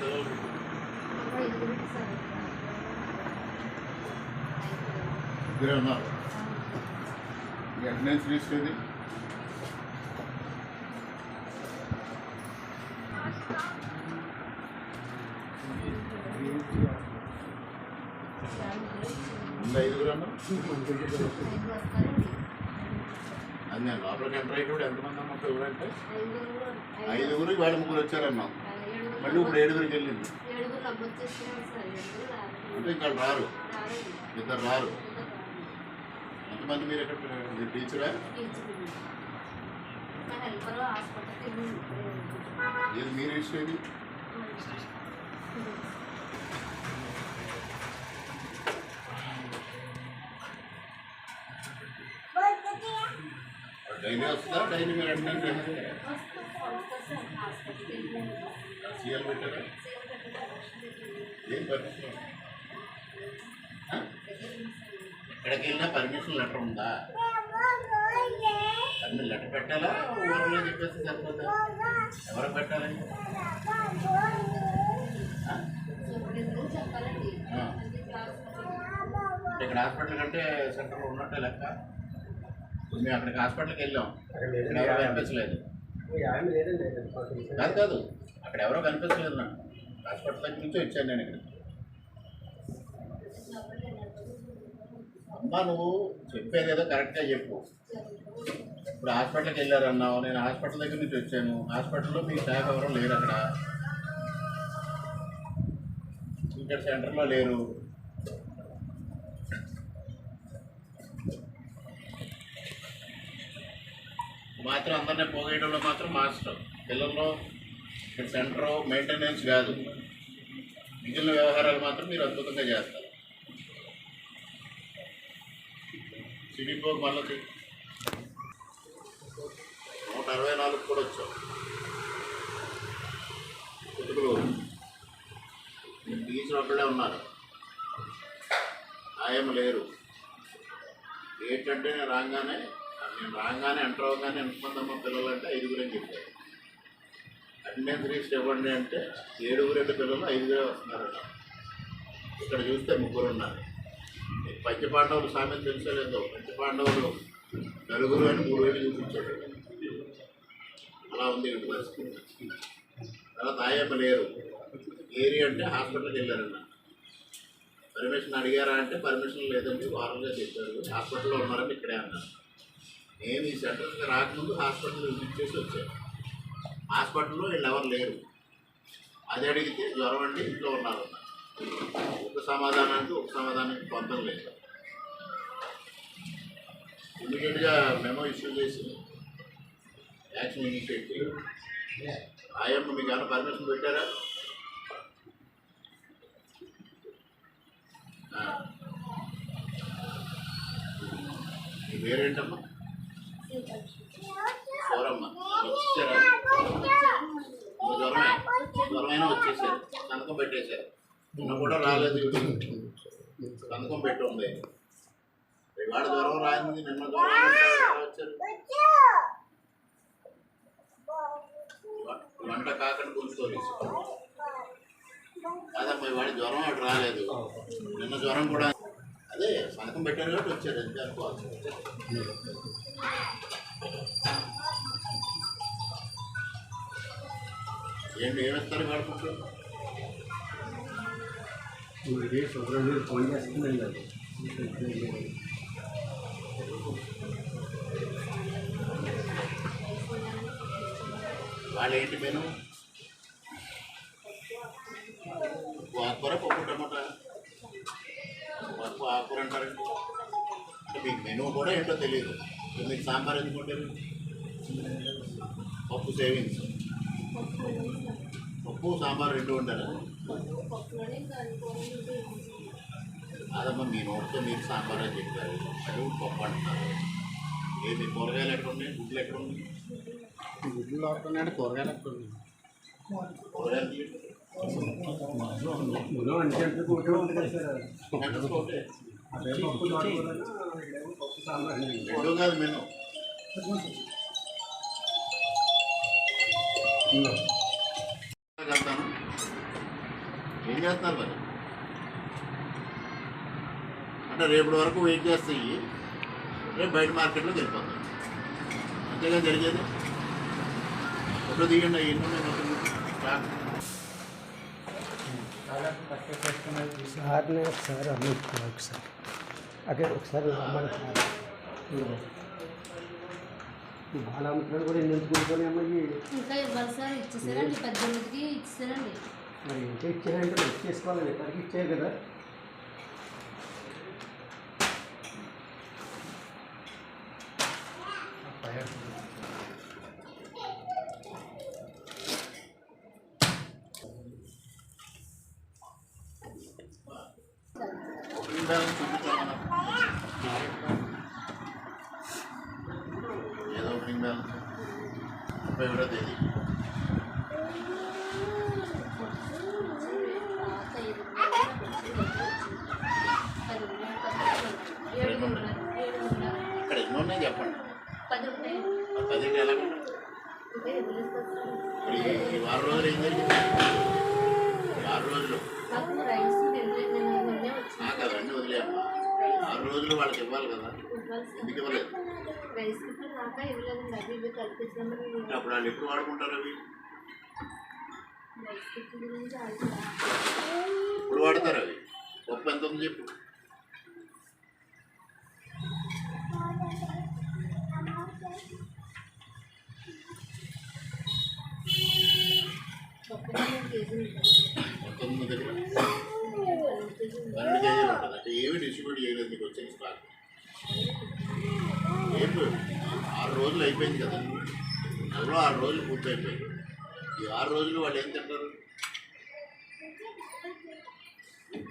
పిల్లలు ఇద్దరే ఉన్నారు ఈ అటెండెన్స్ లిస్ట్ ఏది ముందు ఐదుగురు అన్నా అది నేను లోపలికి ఎంటర్ అయ్యేటప్పుడు ఎంతమంది అమ్మా ఎవరంటే ఐదుగురు ఇవాళ ముగ్గురు వచ్చారన్నాం మళ్ళీ ఇప్పుడు ఏడుగురికి వెళ్ళింది. అంటే ఇక్కడ రారు. ఇద్దరు రారు. ఎంతమంది మీరు ఎక్కడ మీరు టీచరా? ఏది మీరు ఇష్టం డైలీ వస్తుందా? డైలీ మీరు చేస్తారా? సీఎల్ పెట్టారా? ఏం పర్మిషన్? ఎక్కడికి వెళ్ళినా పర్మిషన్ లెటర్ ఉందా? అన్ని లెటర్ పెట్టాలా? ఊరిలో చెప్పేసి సరిపోతా ఎవరు పెట్టాలి? ఇక్కడ హాస్పిటల్ కంటే సెంటర్లో ఉన్నట్టే లెక్క. మేము అక్కడికి హాస్పిటల్కి వెళ్ళాం. ఇక్కడ ఎవరో కనిపించలేదు. కాదు కాదు. అక్కడ ఎవరో కనిపించలేదు నాకు. హాస్పిటల్ దగ్గర నుంచి వచ్చాను నేను ఇక్కడ. అమ్మ నువ్వు చెప్పేది ఏదో కరెక్ట్గా చెప్పు. ఇప్పుడు హాస్పిటల్కి వెళ్ళారన్నావు. నేను హాస్పిటల్ దగ్గర నుంచి వచ్చాను. హాస్పిటల్లో మీ స్టాఫ్ ఎవరో లేరు అక్కడ. ఇక్కడ సెంటర్లో లేరు. మాత్రం అందరినీ పోగేయడంలో మాత్రం మాస్టర్. పిల్లల్లో సెంటర్ మెయింటెనెన్స్ కాదు. మిగిలిన వ్యవహారాలు మాత్రం మీరు అద్భుతంగా చేస్తారు. సిడిపో మళ్ళీ నూట అరవై నాలుగు కూడా వచ్చాం. కుతుకులు టీచర్ ఒకళ్ళే ఉన్నారు ఆయన లేరు. ఏంటంటే నేను రాగానే నేను రాగానే ఎంటర్ అవగానే ఎంతమందమ్మ పిల్లలు అంటే ఐదుగురు అని చెప్పారు. అటెండెన్స్ లిస్ట్ ఇవ్వండి అంటే ఏడుగురు రెండు పిల్లలు ఐదుగురే వస్తున్నారట. ఇక్కడ చూస్తే ముగ్గురు ఉన్నారు. ఈ పంచపాండవులు సామెత తెలుసో లేదో? పంచపాండవులు నలుగురు అని మూడు వేలు చూపించాడు అలా ఉంది ఇక్కడ పరిస్థితి తర్వాత ఆయమ్మ లేరు. ఏరి అంటే హాస్పిటల్కి వెళ్ళారన్న. పర్మిషన్ అడిగారా అంటే పర్మిషన్ లేదండి వారంగా చెప్పారు. హాస్పిటల్లో ఉన్నారని ఇక్కడే అన్నారు. నేను ఈ సెంటర్కి రాకముందు హాస్పిటల్ విజిట్ చేసి వచ్చాను హాస్పిటల్లో వీళ్ళు ఎవరు లేరు. అది అడిగితే జ్వరం అండి ఇంట్లో ఉన్నారు ఒక సమాధానానికి ఒక సమాధానానికి పొందం లేదు. ఇమీడియట్గా మెమో ఇష్యూ చేసి యాక్షన్ ఇనిషియేట్ ఆయమ్మ మీకు ఏమైనా పర్మిషన్ పెట్టారా? మీ పేరేంటమ్మా? సోరమ్మ వచ్చారా జ్వరమే జ్వరమైనా వచ్చేసారు. సంతకం పెట్టేశారు. నిన్న కూడా రాలేదు సంతకం పెట్టి ఉంది. ఇవాళ జ్వరం రాయింది నిన్న జ్వరం రాయింది, ఎలా వచ్చారు? వంట కాకుండా గుంజుకోవాలి అదమ్మా ఇవాళ జ్వరం అటు రాలేదు. నిన్న జ్వరం కూడా అదే సంతకం పెట్టారు కాబట్టి వచ్చారు ఏంటి ఏమిస్తారు కడుపుకుంటారు ఫోన్ చేస్తుందండి అది వాళ్ళు ఏంటి మెను? ఆకుకూర పప్పు టమాటా పప్పు ఆకుకూర అంటారు అంటే మీకు మెనూ కూడా ఏంటో తెలియదు. మీకు సాంబార్ ఎందుకు ఉంటారు పప్పు సేవింగ్స్. పప్పు సాంబార్ రెండు ఉంటారు కనుక్కోవాలి అదమ్మా మీ నోటితో మీరు సాంబార్ అని చెప్పారు. అది పప్పు అంటున్నారు. ఏమి కూరగాయలు ఎక్కడ ఉన్నాయి గుడ్లు ఎక్కడ ఉన్నాయి గుడ్లు లోపల కూరగాయలు ఎక్కడ కూరగాయలు సార్ రెండు కాదు మెను. వెళ్తాను ఏం చేస్తున్నారు మరి? అంటే రేపటి వరకు వెయిట్ చేస్తాయి. రేపు బయట మార్కెట్లోకి వెళ్ళిపోతాయి అంతేగా జరిగేది? ఫోటో తీయండి ఎన్ని ఉన్నాయి మొత్తం స్టాక్ సార్ని ఒకసారి అమ్ముతున్నా ఒకసారి. అదే ఒకసారి అమ్ముతున్నాడు కూడా ఎన్ని ఎంచుకుంటున్నాయి అమ్మాయి ఇంకా ఇవ్వాలి సార్ ఇచ్చేసారండి. మరి ఇంకా ఇచ్చారంటే మరి ఇచ్చేసుకోవాలి ఎక్కడికి ఇచ్చారు కదా ఓపెనింగ్ బ్యాలెన్స్ చూపించాలి ఏదో ఓపెనింగ్ బ్యాలెన్స్ ముప్పై ఒకటో తేదీ తర్వాత ఐదు పది ఉన్నాయి, పది ఉన్నాయి. ఏడు ఉన్నాయి, ఏడు ఇక్కడ ఎన్ని ఉన్నాయి చెప్పండి పది ఉన్నాయి ఎలా ఈ వారం రోజులు ఏం జరిగింది ఆరు రోజులు నాకు వదిలేమ్మా ఆరు రోజులు వాళ్ళకి ఇవ్వాలి కదా ఎందుకు ఇవ్వలేదు రైస్ కిట్లు రాక ఇవ్వలేదండి అవి ఇవి అప్పుడు వాళ్ళు ఎప్పుడు వాడుకుంటారు అవి? రైస్ కిట్లు గురించి ఎప్పుడు వాడతారు అవి? పప్పు ఎంత ఉంది చెప్పు. పంతొమ్మిది దగ్గర పన్నెండు కేజీలు ఉంటుంది. అంటే ఏమి డిస్ట్రిబ్యూట్ చేయలేదు మీకు వచ్చిన స్టాక్. ఏం లేదు. ఆరు రోజులు అయిపోయింది కదా. నెలలో ఆరు రోజులు పూర్తి అయిపోయింది ఈ ఆరు రోజులు వాళ్ళు ఏం తింటారు?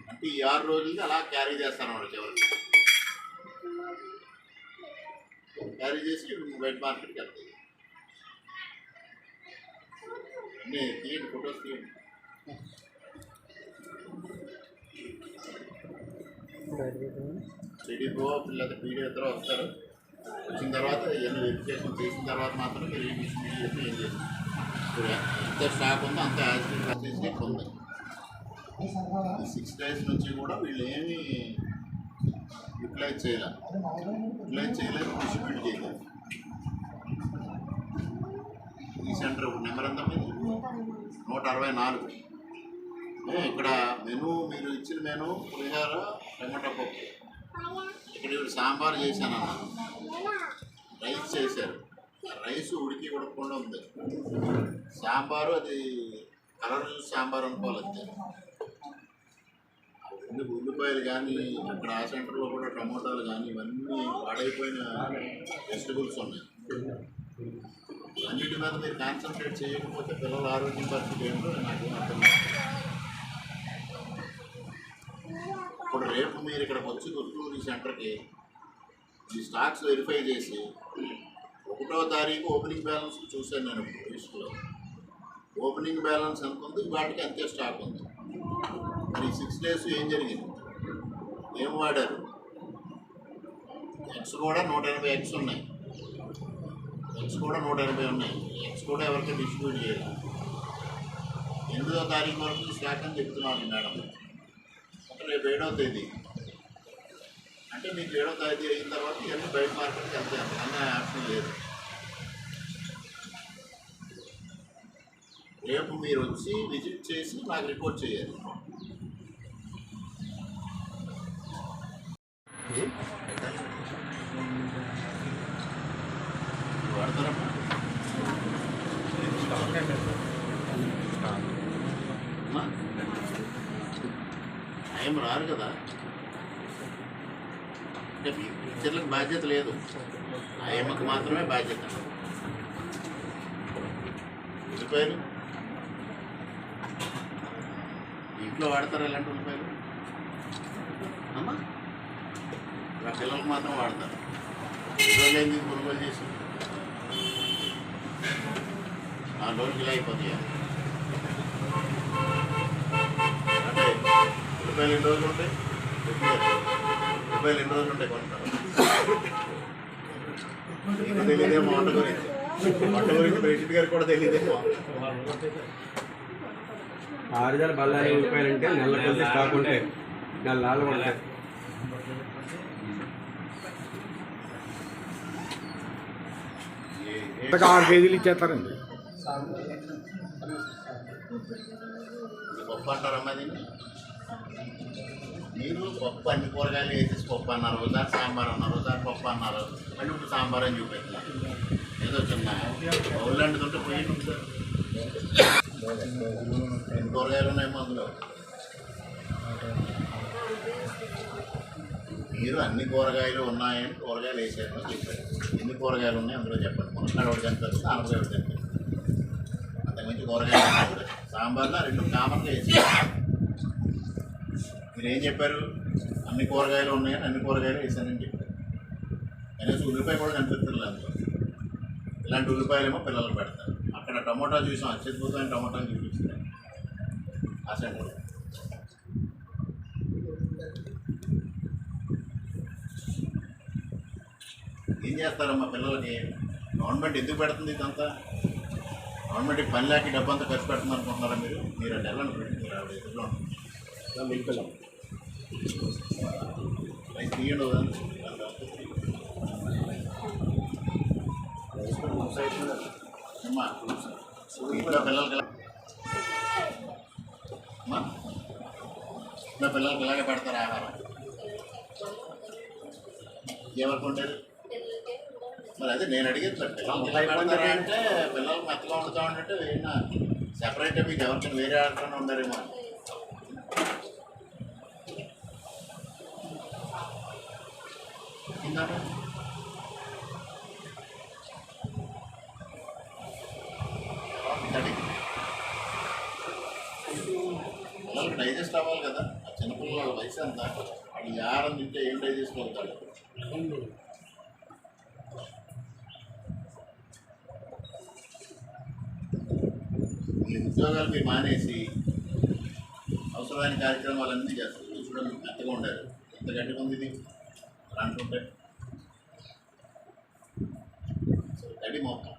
అంటే ఈ ఆరు రోజులకి అలా క్యారీ చేస్తాను వాళ్ళు చివరికి. క్యారీ చేసి బయట మార్కెట్కి వెళ్తుంది అన్నీ తీయండి ఫొటోస్ తీయండి సిడిపో లేదా పీడీ ఇద్దరు వస్తారు. వచ్చిన తర్వాత ఇవన్నీ వెరిఫికేషన్ చేసిన తర్వాత మాత్రం మీరు ఏం డిస్ట్రిబ్యూట్ చేసి ఏం చేస్తారు ఎంత స్టాక్ ఉందో అంత యాసిడ్ ఇక్కడ ఉంది. సిక్స్ డేస్ నుంచి కూడా వీళ్ళు ఏమి యూటిలైజ్ చేయలేదు యూటిలైజ్ చేయలేదు డిస్ట్రిబ్యూట్ చేయలేదు ఈ సెంటర్ నెంబర్ ఎంత మీద నూట అరవై నాలుగు. ఇక్కడ మెను మీరు ఇచ్చిన మెను పులిహార టమాటా పప్పు. ఇక్కడ ఇప్పుడు సాంబార్ చేశాను అన్న రైస్ చేశారు. రైస్ ఉడికి ఉడకకుండా ఉంది. సాంబారు అది కలర్ సాంబార్ అనుకోవాలి అంతే. ఉల్లిపాయలు కానీ అక్కడ ఆ సెంటర్లో కూడా టమోటాలు కానీ ఇవన్నీ పాడైపోయిన వెజిటబుల్స్ ఉన్నాయి. అన్నిటి మీద మీరు కాన్సన్ట్రేట్ చేయకపోతే పిల్లల ఆరోగ్యం పరిస్థితి ఏంటో నాకు అర్థం ఇప్పుడు రేపు మీరు ఇక్కడికి వచ్చి గుంటూరు ఈ సెంటర్కి ఈ స్టాక్స్ వెరిఫై చేసి ఒకటో తారీఖు ఓపెనింగ్ బ్యాలెన్స్ చూశాను నేను ఇప్పుడు లిస్టులో. ఓపెనింగ్ బ్యాలెన్స్ ఎంత ఉంది వాటికి అంతే స్టాక్ ఉంది. మరి సిక్స్ డేస్ ఏం జరిగింది? ఏం వాడారు? ఎక్స్ కూడా నూట ఎనభై ఎక్స్ ఉన్నాయి. ఎక్స్ కూడా నూట ఎనభై ఉన్నాయి. ఎక్స్ కూడా ఎవరికి డిస్ట్రిబ్యూట్ చేయాలి ఎనిమిదో తారీఖు వరకు స్టాక్ అని చెప్తున్నాను మేడం. ఒక రేపు ఏడో తేదీ. అంటే మీకు ఏడో తేదీ అయిన తర్వాత ఇవన్నీ బయట మార్కెట్కి వెళ్తాయి అన్న ఆప్షన్ లేదు. రేపు మీరు వచ్చి విజిట్ చేసి నాకు రిపోర్ట్ చేయాలి. వాడతారమ్మా? టైం రారు కదా. అంటే టీచర్లకు బాధ్యత లేదు. ఆయమ్మకు మాత్రమే బాధ్యత. ఉల్లిపాయలు. ఇంట్లో వాడతారా ఇలాంటి ఉల్లిపాయలు? అమ్మా నా పిల్లలకు మాత్రం వాడతారు. ఈరోజు ఏం కొనుగోలు చేసి ఆ రోజుకి ఇలా అయిపోతాయి? అంటే ఉల్లిపాయలు ఎన్ని రోజులు ఉంటాయి? రూపాయలు ఎన్ని రోజులు ఉంటాయి కొంటారు. నీకు తెలియదేమో వంట గురించి వంట గురించి ప్రెసిడెంట్ గారికి కూడా తెలియదేమో ఆరుదల బళ్ళారి ఉల్లిపాయలు అంటే నెల కొద్ది స్టాక్ ఉంటాయి నెల నాళ్ళు ఉంటాయి ఆరు కేజీలు ఇచ్చేస్తారండి. పప్పు అంటారమ్మా దీన్ని. మీరు పప్పు అన్ని కూరగాయలు వేసేసి పప్పు అన్నారు ఒకసారి సాంబార్ అన్నారు దాని పప్పు అన్నారు. మళ్ళీ ఇప్పుడు సాంబార్ అని చూపెట్టినారు ఏదో చిన్న ఒళ్ళంటిది ఉంటే పోయి రెండు కూరగాయలు ఉన్నాయి అందులో. మీరు అన్ని కూరగాయలు ఉన్నాయని కూరగాయలు వేసారని చెప్పారు. ఎన్ని కూరగాయలు ఉన్నాయి అందులో చెప్పండి. మునక్కాడ ఒకటి కనిపిస్తుంది ఆనపకాయ ఒకటి కనిపిస్తుంది అంతకుమించి కూరగాయలు సాంబార్లో రెండు కామన్గా వేసి మీరు ఏం చెప్పారు? అన్ని కూరగాయలు ఉన్నాయని అన్ని కూరగాయలు వేసానని చెప్పారు. కనీసం ఉల్లిపాయ కూడా కనిపిస్తుంది ఇలాంటి ఉల్లిపాయలేమో పిల్లలు పెడతారు. అక్కడ టమోటా చూసాం అత్యద్భుతమైన టమోటాలు చూపిస్తాను ఆ ఏం చేస్తారమ్మా పిల్లలకి? గవర్నమెంట్ ఎందుకు పెడుతుంది ఇదంతా? గవర్నమెంట్ పని లేక డబ్బు అంతా ఖర్చు పెడుతుంది అనుకుంటున్నారా మీరు? మీరు అంటే వెళ్ళండి మీరు ఆవిడ ఎదురులో మిల్పిల్లం అది తీయండి వదండి. అమ్మా ఇంట్లో పిల్లలకి ఎలా- అమ్మా ఇంట్లో పిల్లలకి ఇలాగే పెడతారు ఆహారం ఎవరికి ఉండేది మరి అదే నేను అడిగేది సార్ పిల్లలకి ఇలా పెడతారా అంటే పిల్లలకి మెత్తగా వండుతా ఉంటే ఏమన్నా సెపరేట్ మీకు ఎవరికైనా వేరే ఆడుతూనే ఉండారేమో అని. ఇందాక ఇక్కడికి. పిల్లలకి డైజెస్ట్ అవ్వాలి కదా? ఆ చిన్నపిల్లల వయసు అంతా వాడు ఈ ఆహారం తింటే ఏం డైజెస్ట్ అవుతాడు ఈ ఉద్యోగాలు మీరు మానేసి అవసరమైన కార్యక్రమాలన్నీ చేస్తారు. చూడండి మెత్తగా ఉండారు. ఎంత గట్టిగా ఉంది ఇది? అలా అంటుంటే గడి మొత్తం.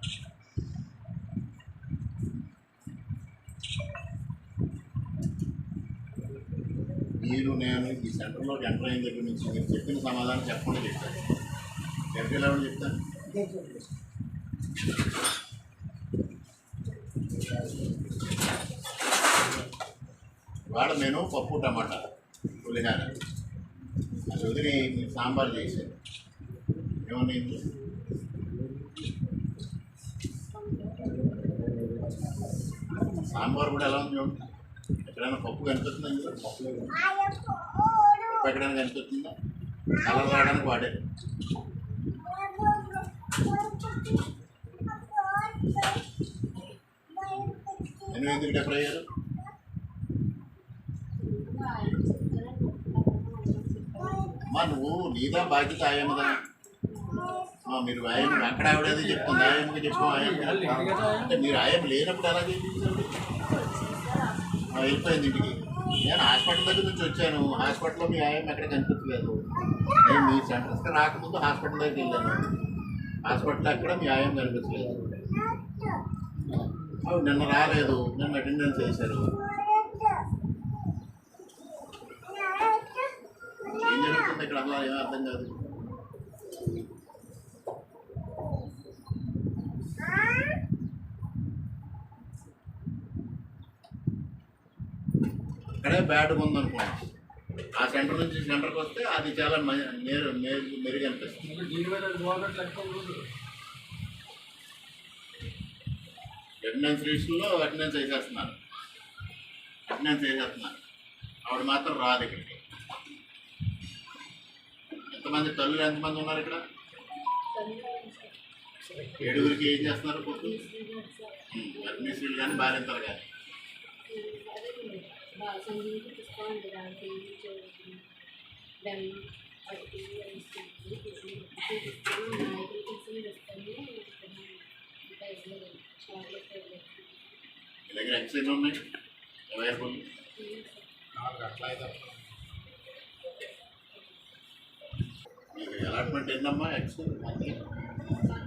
మీరు నేను ఈ సెంటర్లో ఎంటర్ అయిన దగ్గర నుంచి మీరు చెప్పిన సమాధానం చెప్పకుండా చెప్పాను ఎక్కడికి వెళ్ళామని చెప్తాను వాడ నేను పప్పు టమాటా పులిహార. అది వదిలి మీరు సాంబార్ చేశారు. ఏమన్నా సాంబార్ కూడా ఎలా ఉంది చూడండి. ఎక్కడైనా పప్పు కనిపిస్తుందా ఇందులో? పప్పు పప్పు ఎక్కడైనా కనిపిస్తుందా? కలర్ రావడానికి వాడే ఎనిమిది ఎందుకు డెబ్బై అయ్యారు? అమ్మా నువ్వు నీదా బాధ్యత ఆయమ్మదా మీరు ఆయన అక్కడ ఆవిడ ఏదో చెప్తుంది ఆయమ్మకి చెప్పు ఆయమ్మ అంటే మీరు ఆయమ్మ లేనప్పుడు ఎలా చేయించారు? వెళ్ళిపోయింది ఇంటికి. నేను హాస్పిటల్ దగ్గర నుంచి వచ్చాను. హాస్పిటల్లో మీ ఆయమ్మ ఎక్కడ కనిపించలేదు. నేను మీ సెంటర్స్కి రాకముందు హాస్పిటల్ దగ్గరికి వెళ్ళాను. హాస్పిటల్ ఎక్కడ మీ ఆయమ్మ కనిపించలేదు. ఆవిడ నిన్న రాలేదు. నిన్న అటెండెన్స్ వేశారు. ఏం జరుగుతుంది ఇక్కడ? అసలు ఏమీ అర్థం కాదు. అక్కడే బ్యాడ్గా ఉందనుకోండి ఆ సెంటర్ నుంచి సెంటర్కి వస్తే అది చాలా మ- నేరు మెరుగు మెరుగు అనిపిస్తుంది. అటెండెన్స్ లిస్టులో అటెండెన్స్ వేసేస్తున్నారు. అటెండెన్స్ వేసేస్తున్నారు. ఆవిడ మాత్రం రాదు ఇక్కడికి. ఎంతమంది తల్లులు ఎంతమంది ఉన్నారు ఇక్కడ? ఏడుగురికి ఏం చేస్తున్నారు? కొట్టు అడ్మినిస్ట్రేట్ కానీ బాలింతలు కానీ. సంగీతం తీసుకోండి దానికి బెల్లం పట్టి నాయకులు తీసుకుని వస్తాను చాక్లెట్ మీ దగ్గర ఎక్సైజ్ ఉన్నాయి అవైలబుల్ అలాట్మెంట్ ఏంటమ్మా ఫ్లవర్స్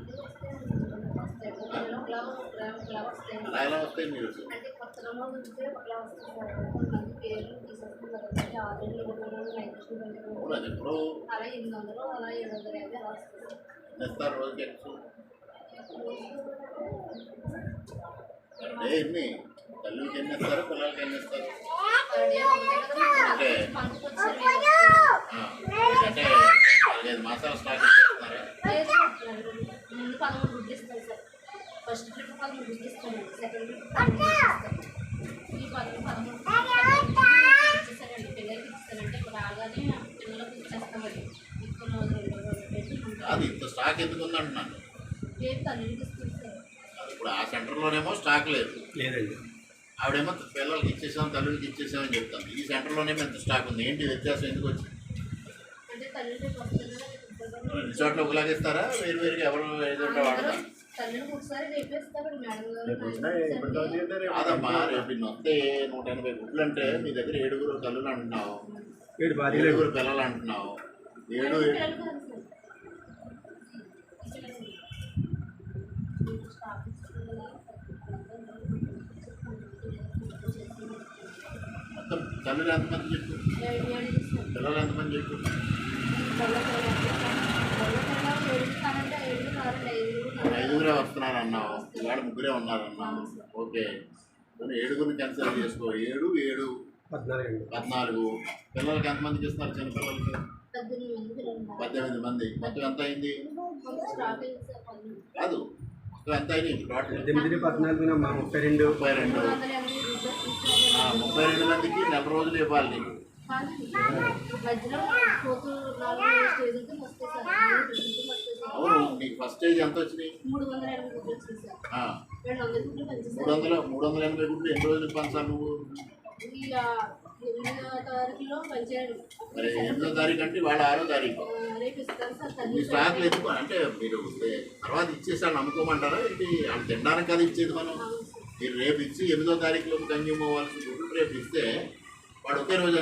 అలా ఎలా వస్తాయి మీరు అంటే కొత్త సంవత్సరంలో వస్తుంది సార్ పేర్లు అది ఎప్పుడో అలా ఎనిమిది వందలు అలా ఏడు వందల యాభై అలా వస్తుంది ఇస్తారు అంటే ఎన్ని తల్లికి ఎన్ని ఇస్తారు పిల్లలకి ఎన్ని ఇస్తారు అంటే పదిహేను మాసాలు స్టార్ట్ ఇస్తున్నారా ముందు పదమూడు గుడ్లు ఇస్తారు సార్. ఫస్ట్ ట్రిప్ పదమూడు సెకండ్ ట్రిప్ పదమూడు గుడ్లు ఇస్తారు ఈ పదమూడు పదమూడు ఇచ్చేసారండి పిల్లలకి ఇచ్చేసారంటే ఇప్పుడు రాగానే పిల్లలకు ఇచ్చేస్తామండి. ఎక్కువ రోజులు రెండు రోజులు పెట్టి కాదు ఇంత స్టాక్ ఎందుకు ఉంది అంటున్నాను రేపు తల్లికి ఇస్తుంది సార్ అది ఇప్పుడు ఆ సెంటర్లోనేమో స్టాక్ లేదు. లేదండి. ఆవిడేమో పిల్లలకి ఇచ్చేసాం తల్లికి ఇచ్చేసామని చెప్తాను ఈ సెంటర్లోనేమో ఎంత స్టాక్ ఉంది. ఏంటి వ్యత్యాసం? ఎందుకు వచ్చింది? అంటే తల్లి రేపు వస్తుంది కదా, రేపు ఇద్దరు రెండు చోట్ల ఒకలాగా ఇస్తారా? వేరు వేరుగా ఎవరు ఏదంటే వాడతారు? కాదమ్మా రేపు ఇన్ని వస్తే నూట ఎనభై గుడ్లు అంటే మీ దగ్గర ఏడుగురు తల్లులు అంటున్నావు. ఏడు ఏడుగురు పిల్లలు అంటున్నావు. ఏడు తల్లులు ఎంతమంది చెప్పు? పిల్లలు ఎంతమంది చెప్పు? ఐదుగురే వస్తున్నారు అన్నావు ఇవాళ ముగ్గురే ఉన్నారు అన్నావు ఓకే. మరి ఏడుగురిని క్యాన్సిల్ చేసుకో. ఏడు ఏడు పద్నాలుగు. పిల్లలకి ఎంతమందికి ఇస్తున్నారు చిన్న పిల్లలకి? పద్దెనిమిది మంది. పిల్లలు ఉన్నారు. పద్దెనిమిది మంది మొత్తం ఎంత అయింది. కాదు. మొత్తం ఎంత అయింది పద్దెనిమిది పద్నాలుగు ముప్పై రెండు. ముప్పై రెండు. ముప్పై రెండు మందికి నెల రోజులు ఇవ్వాలి. నీకు. మధ్యలో అవును నీకు ఫస్ట్ స్టేజ్ ఎంత వచ్చినాయి మూడు వందల ఎనభై వచ్చింది? సార్ రెండు వందల మూడు పంచేసారు వందల మూడు వందల ఎనభై గుడ్లు ఎన్ని రోజులు పంచాలి నువ్వు? ఎనిమిదో తారీఖులో మరి ఎనిమిదో తారీఖు అంటే వాళ్ళ ఆరో తారీఖు. ఆ, రేపు ఇస్తారు సార్ మీ తల్లి స్టాక్లు ఎందుకు అంటే మీరు తర్వాత ఇచ్చేసాను నమ్ముకోమంటారా? ఏంటి? వాళ్ళు తినడానికి కదా ఇచ్చేది మనం. మీరు రేపు ఇచ్చి ఎనిమిదో తారీఖులో కన్జ్యూమ్ అవ్వాల్సిన గుడ్లు రేపు ఇస్తే వాడు ఒకే రోజు